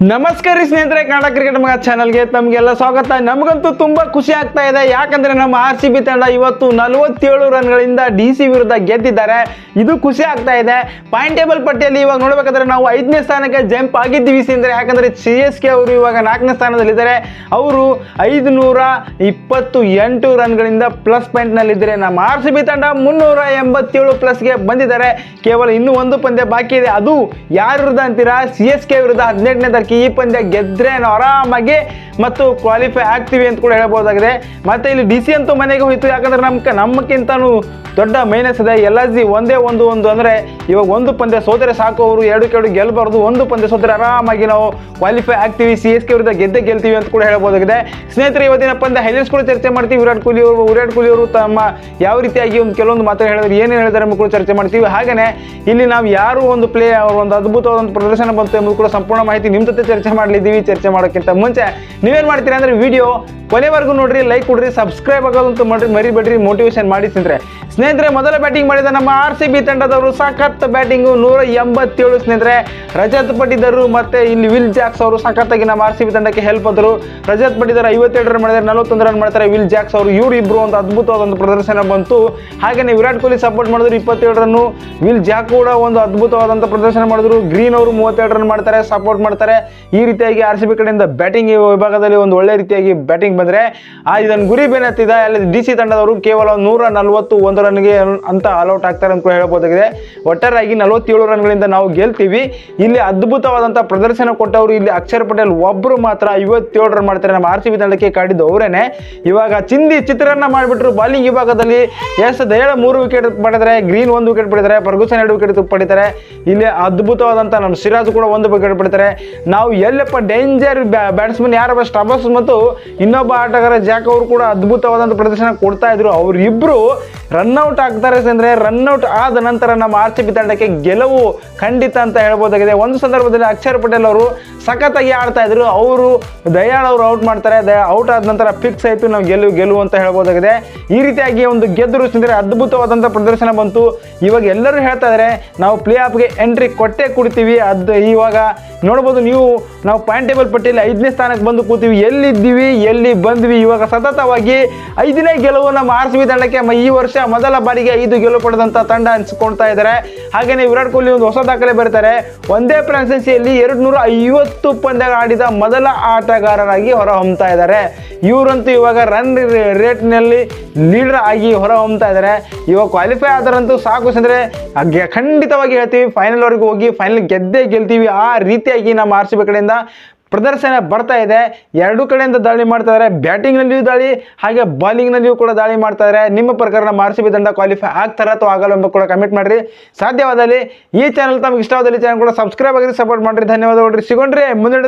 ನಮಸ್ಕಾರ ಸ್ನೇಹಿತರೆ, ಕನ್ನಡ ಕ್ರಿಕೆಟ್ ಮಗ ಚಾನಲ್ಗೆ ತಮಗೆಲ್ಲ ಸ್ವಾಗತ. ನಮಗಂತೂ ತುಂಬ ಖುಷಿ ಆಗ್ತಾ ಇದೆ. ಯಾಕಂದ್ರೆ ನಮ್ಮ ಆರ್ ಸಿ ಬಿ ತಂಡ ಇವತ್ತು ನಲವತ್ತೇಳು ರನ್ಗಳಿಂದ ಡಿ ಸಿ ವಿರುದ್ಧ ಗೆದ್ದಿದ್ದಾರೆ. ಇದು ಖುಷಿ ಆಗ್ತಾ ಇದೆ. ಪಾಯಿಂಟ್ ಟೇಬಲ್ ಪಟ್ಟಿಯಲ್ಲಿ ಇವಾಗ ನೋಡ್ಬೇಕಾದ್ರೆ ನಾವು ಐದನೇ ಸ್ಥಾನಕ್ಕೆ ಜಂಪ್ ಆಗಿದ್ದೀವಿ ಸ್ನೇಹಿತರೆ. ಯಾಕಂದ್ರೆ ಸಿ ಎಸ್ ಕೆ ಅವರು ಇವಾಗ ನಾಲ್ಕನೇ ಸ್ಥಾನದಲ್ಲಿದ್ದಾರೆ. ಅವರು ಐದುನೂರ ಇಪ್ಪತ್ತು ಎಂಟು ರನ್ಗಳಿಂದ ಪ್ಲಸ್ ಪಾಯಿಂಟ್ನಲ್ಲಿದ್ದಾರೆ ನಮ್ಮ ಆರ್ ಸಿ ಬಿ ತಂಡ ಮುನ್ನೂರ ಎಂಬತ್ತೇಳು ಪ್ಲಸ್ಗೆ ಬಂದಿದ್ದಾರೆ. ಕೇವಲ ಇನ್ನೂ ಒಂದು ಪಂದ್ಯ ಬಾಕಿ ಇದೆ. ಅದು ಯಾರ ವಿರುದ್ಧ ಅಂತೀರಾ? ಸಿ ಎಸ್ ಕೆ ವಿರುದ್ಧ ಹದಿನೆಂಟನೇ ತಾರೀಕು ಈ ಪಂದ್ಯ ಗೆದ್ರೆ ನಾವು ಆರಾಮಾಗಿ ಮತ್ತು ಕ್ವಾಲಿಫೈ ಆಗ್ತೀವಿ ಅಂತ ಕೂಡ ಹೇಳ್ಬೋದಾಗಿದೆ ಮತ್ತೆ ಇಲ್ಲಿ ಡಿ ಸಿ ಅಂತೂ ಮನೆಗೆ ಹೋಯಿತು. ಯಾಕಂದ್ರೆ ನಮ್ಗೆ ನಮ್ಮಕ್ಕಿಂತನೂ ದೊಡ್ಡ ಮೈನಸ್ ಇದೆ. ಎಲ್ ಎಸ್ ಜಿ ಒಂದೇ ಒಂದು ಒಂದು ಅಂದರೆ ಇವಾಗ ಒಂದು ಪಂದ್ಯ ಸೋದರೆ ಸಾಕು ಅವರು. ಎರಡು ಕೆಡು ಗೆಲ್ಲಬಾರ್ದು ಒಂದು ಪಂದ್ಯ ಸೋದರೆ ಆರಾಮಾಗಿ ನಾವು ಕ್ವಾಲಿಫೈ ಆಗ್ತೀವಿ. ಸಿ ಎಸ್ ಕೆ ವಿರುದ್ಧ ಗೆದ್ದೆ ಗೆಲ್ತೀವಿ ಅಂತ ಕೂಡ ಹೇಳ್ಬೋದಾಗಿದೆ ಸ್ನೇಹಿತರೆ, ಇವತ್ತಿನ ಪಂದ್ಯ ಹೈಲೈಟ್ಸ್ ಕೂಡ ಚರ್ಚೆ ಮಾಡ್ತೀವಿ. ವಿರಾಟ್ ಕೊಹ್ಲಿ ಅವರು ವಿರಾಟ್ ಕೊಹ್ಲಿ ಅವರು ತಮ್ಮ ಯಾವ ರೀತಿಯಾಗಿ ಒಂದು ಕೆಲವೊಂದು ಮಾತು ಹೇಳಿದ್ರು, ಏನೇನು ಹೇಳಿದ್ದಾರೆ ಎಂಬ ಕೂಡ ಚರ್ಚೆ ಮಾಡ್ತೀವಿ. ಹಾಗೆಯೇ ಇಲ್ಲಿ ನಾವು ಯಾರು ಒಂದು ಪ್ಲೇ ಒಂದು ಅದ್ಭುತವಾದ ಪ್ರದರ್ಶನ ಬಂತು ಎಂಬುದು ಕೂಡ ಸಂಪೂರ್ಣ ಮಾಹಿತಿ ನಿಮ್ಮ ಜೊತೆ ಚರ್ಚೆ ಮಾಡಲಿದ್ದೀವಿ, ಚರ್ಚೆ ಮಾಡೋಕ್ಕಿಂತ ಮುಂಚೆ ನೀವೇನು ಮಾಡ್ತೀರಾ ಅಂದರೆ ವಿಡಿಯೋ ಕೊನೆವರೆಗೂ ನೋಡ್ರಿ ಲೈಕ್ ಕೊಡ್ರಿ ಸಬ್ಸ್ಕ್ರೈಬ್ ಆಗೋದಂತೂ ಮಾಡ್ರಿ ಮರಿಬೇಡ್ರಿ ಮೋಟಿವೇಶನ್ ಮಾಡಿ ಸ್ನೇಹಿತರೆ ಸ್ನೇಹಿತರೆ, ಮೊದಲ ಬ್ಯಾಟಿಂಗ್ ಮಾಡಿದ ನಮ್ಮ ಆರ್ ಸಿ ಬಿ ತಂಡದವರು ಸಖತ್ ಬ್ಯಾಟಿಂಗು ನೂರ ಎಂಬತ್ತೇಳು ಸ್ನೇಹಿತರೆ, ರಜತ್ ಪಟ್ಟಿದರು ಮತ್ತೆ ಇಲ್ಲಿ ವಿಲ್ ಜಾಕ್ಸ್ ಅವರು ಸಖತ್ತಾಗಿ ನಮ್ಮ ಆರ್ ಸಿ ಬಿ ತಂಡಕ್ಕೆ ಹೆಲ್ಪ್ ಆದರು ರಜತ್ ಪಟ್ಟಿದಾರ್ ಐವತ್ತೆರಡು ರನ್ ಮಾಡಿದ್ದಾರೆ, ನಲವತ್ತೊಂದು ರನ್ ಮಾಡ್ತಾರೆ. ವಿಲ್ ಜಾಕ್ಸ್ ಅವರು ಇವರು ಇಬ್ಬರು ಒಂದು ಅದ್ಭುತವಾದ ಒಂದು ಪ್ರದರ್ಶನ ಬಂತು. ಹಾಗೆಯೇ ವಿರಾಟ್ ಕೊಹ್ಲಿ ಸಪೋರ್ಟ್ ಮಾಡಿದ್ರು ಇಪ್ಪತ್ತೇಳು ರನ್ನು ವಿಲ್ ಜಾಕ್ ಕೂಡ ಒಂದು ಅದ್ಭುತವಾದಂಥ ಪ್ರದರ್ಶನ ಮಾಡಿದ್ರು. ಗ್ರೀನ್ ಅವರು ಮೂವತ್ತೆರಡು ರನ್ ಮಾಡ್ತಾರೆ ಸಪೋರ್ಟ್ ಮಾಡ್ತಾರೆ. ಈ ರೀತಿಯಾಗಿ ಆರ್ ಸಿ ಬಿ ಕಡೆಯಿಂದ ಬ್ಯಾಟಿಂಗ್ ವಿಭಾಗದಲ್ಲಿ ಒಂದು ಒಳ್ಳೆ ರೀತಿಯಾಗಿ ಬ್ಯಾಟಿಂಗ್ ಬಂದರೆ, ಆ ಇದನ್ನು ಗುರಿ ಬೇನೆತ್ತಿದೆ ಅಲ್ಲಿ ಡಿ ಸಿ ತಂಡದವರು ಕೇವಲ ನೂರ ನಲವತ್ತು ಒಂದು ರನ್ಗೆ ಅಂತ ಆಲ್ಔಟ್ ಆಗ್ತಾರೆ ಅಂತ ಹೇಳ್ಬೋದಾಗಿದೆ. ಒಟ್ಟಾರೆಯಾಗಿ ನಲವತ್ತೇಳು ರನ್ಗಳಿಂದ ನಾವು ಗೆಲ್ತೀವಿ. ಇಲ್ಲಿ ಅದ್ಭುತವಾದಂತಹ ಪ್ರದರ್ಶನ ಕೊಟ್ಟವರು ಇಲ್ಲಿ ಅಕ್ಷರ್ ಪಟೇಲ್ ಒಬ್ಬರು ಮಾತ್ರ ಐವತ್ತೇಳು ರನ್ ಮಾಡ್ತಾರೆ. ನಮ್ಮ ಆರ್ ಸಿ ಬಿ ತಂಡಕ್ಕೆ ಕಾಡಿದ್ದು ಅವರೇನೆ. ಇವಾಗ ಚಿಂದಿ ಚಿತ್ರನ್ನ ಮಾಡಿಬಿಟ್ರು ಬಾಲಿಂಗ್ ವಿಭಾಗದಲ್ಲಿ. ಎಸ್ ದಯಾಳ ಮೂರು ವಿಕೆಟ್ ಪಡೆದರೆ, ಗ್ರೀನ್ ಒಂದು ವಿಕೆಟ್ ಪಡಿತಾರೆ ಫರ್ಗೂಸನ್ ಎರಡು ವಿಕೆಟ್ ಪಡಿತಾರೆ. ಇಲ್ಲಿ ಅದ್ಭುತವಾದಂಥ ನಮ್ಮ ಸಿರಾಜ್ ಕೂಡ ಒಂದು ವಿಕೆಟ್ ಪಡಿತಾರೆ. ನಾವು ಎಲ್ಲಪ್ಪ ಡೇಂಜರ್ ಬ್ಯಾಟ್ಸ್ಮನ್ ಯಾರಪ್ಪ ಸ್ಟಾಬಸ್ ಮತ್ತು ಇನ್ನೊಬ್ಬ ಆಟಗಾರ ಜಾಕ್ ಅವರು ಕೂಡ ಅದ್ಭುತವಾದಂತಹ ಪ್ರದರ್ಶನ ಕೊಡ್ತಾ ಇದ್ರು. ಅವರಿಬ್ಬರು ರನ್ಔಟ್ ಆಗ್ತಾರೆ ಅಂದರೆ ರನ್ಔಟ್ ಆದ ನಂತರ ನಮ್ಮ ಆರ್ ಸಿ ಬಿ ತಂಡಕ್ಕೆ ಗೆಲುವು ಖಂಡಿತ ಅಂತ ಹೇಳ್ಬೋದಾಗಿದೆ. ಒಂದು ಸಂದರ್ಭದಲ್ಲಿ ಅಕ್ಷರ್ ಪಟೇಲ್ ಅವರು ಸಖತ್ತಾಗಿ ಆಡ್ತಾ ಇದ್ರು. ಅವರು ದಯಾಳ್ ಅವರು ಔಟ್ ಮಾಡ್ತಾರೆ. ಔಟ್ ಆದ ನಂತರ ಫಿಕ್ಸ್ ಆಯಿತು, ನಾವು ಗೆಲುವು ಗೆಲುವು ಅಂತ ಹೇಳ್ಬೋದಾಗಿದೆ. ಈ ರೀತಿಯಾಗಿ ಒಂದು ಗೆದ್ದರು ಅಂದರೆ ಅದ್ಭುತವಾದಂಥ ಪ್ರದರ್ಶನ ಬಂತು. ಇವಾಗ ಎಲ್ಲರೂ ಹೇಳ್ತಾ ಇದ್ದಾರೆ ನಾವು ಪ್ಲೇ ಆಫ್ಗೆ ಎಂಟ್ರಿ ಕೊಟ್ಟೆ ಕೊಡ್ತೀವಿ. ಅದು ಇವಾಗ ನೋಡ್ಬೋದು ನೀವು, ನಾವು ಪಾಯಿಂಟ್ ಟೇಬಲ್ ಪಟ್ಟಿಯಲ್ಲಿ ಐದನೇ ಸ್ಥಾನಕ್ಕೆ ಬಂದು ಕೂತೀವಿ. ಎಲ್ಲಿದ್ದೀವಿ? ಎಲ್ಲಿ ಬಂದ್ವಿ? ಇವಾಗ ಸತತವಾಗಿ ಐದನೇ ಗೆಲುವು ನಮ್ಮ ಆರ್ ಸಿ ಬಿ ತಂಡಕ್ಕೆ ಈ ವರ್ಷ ಮೊದಲ ಬಾರಿಗೆ ಐದು ಗೆಲುವು ಪಡೆದಂಥ ತಂಡ ಅನ್ಸ್ಕೊಳ್ತಾ ಇದ್ದಾರೆ ಹಾಗೆಯೇ ವಿರಾಟ್ ಕೊಹ್ಲಿ ಒಂದು ಹೊಸ ದಾಖಲೆ ಬರ್ತಾರೆ. ಒಂದೇ ಪ್ರಾನ್ಸೆನ್ಸಿಯಲ್ಲಿ ಎರಡು ನೂರ ಐವತ್ತು ಪಂದ್ಯ ಆಡಿದ ಮೊದಲ ಆಟಗಾರರಾಗಿ ಹೊರಹೊಮ್ತಾ ಇದ್ದಾರೆ. ಇವರಂತೂ ಇವಾಗ ರನ್ ರೇಟ್ನಲ್ಲಿ ಲೀಡರ್ ಆಗಿ ಹೊರಹೊಮ್ತಾ ಇದ್ದಾರೆ. ಇವಾಗ ಕ್ವಾಲಿಫೈ ಆದರಂತೂ ಸಾಕು ಅಂದರೆ ಖಂಡಿತವಾಗಿ ಹೇಳ್ತೀವಿ ಫೈನಲ್ವರೆಗೂ ಹೋಗಿ ಫೈನಲ್ ಗೆದ್ದೇ ಗೆಲ್ತೀವಿ. ಆ ರೀತಿಯಾಗಿ ನಮ್ಮ ಆರ್ ಸಿ ಬಿ ಕಡೆಯಿಂದ ಪ್ರದರ್ಶನ ಬರ್ತಾ ಇದೆ. ಎರಡೂ ಕಡೆಯಿಂದ ದಾಳಿ ಮಾಡ್ತಾ ಇದ್ದಾರೆ ಬ್ಯಾಟಿಂಗ್ನಲ್ಲಿಯೂ ದಾಳಿ, ಹಾಗೆ ಬಾಲಿಂಗ್ನಲ್ಲಿಯೂ ಕೂಡ ದಾಳಿ ಮಾಡ್ತಾ ಇದ್ದಾರೆ ನಿಮ್ಮ ಪ್ರಕಾರ ನಮ್ಮ ಆರ್ ಸಿ ಬಿ ತಂಡ ಕ್ವಾಲಿಫೈ ಆಗ್ತಾರ ಅಥವಾ ಆಗಲ್ಲ ಎಂಬ ಕೂಡ ಕಮೆಂಟ್ ಮಾಡಿರಿ. ಸಾಧ್ಯವಾದಲ್ಲಿ ಈ ಚಾನಲ್ ತಮಗೆ ಇಷ್ಟವಾದಲ್ಲಿ ಚಾನಲ್ ಕೂಡ ಸಬ್ಸ್ಕ್ರೈಬ್ ಆಗಿರಿ ಸಪೋರ್ಟ್ ಮಾಡಿರಿ. ಧನ್ಯವಾದಗಳು. ಸಿಗೋಣ್ರಿ. ಮುಂದಿನ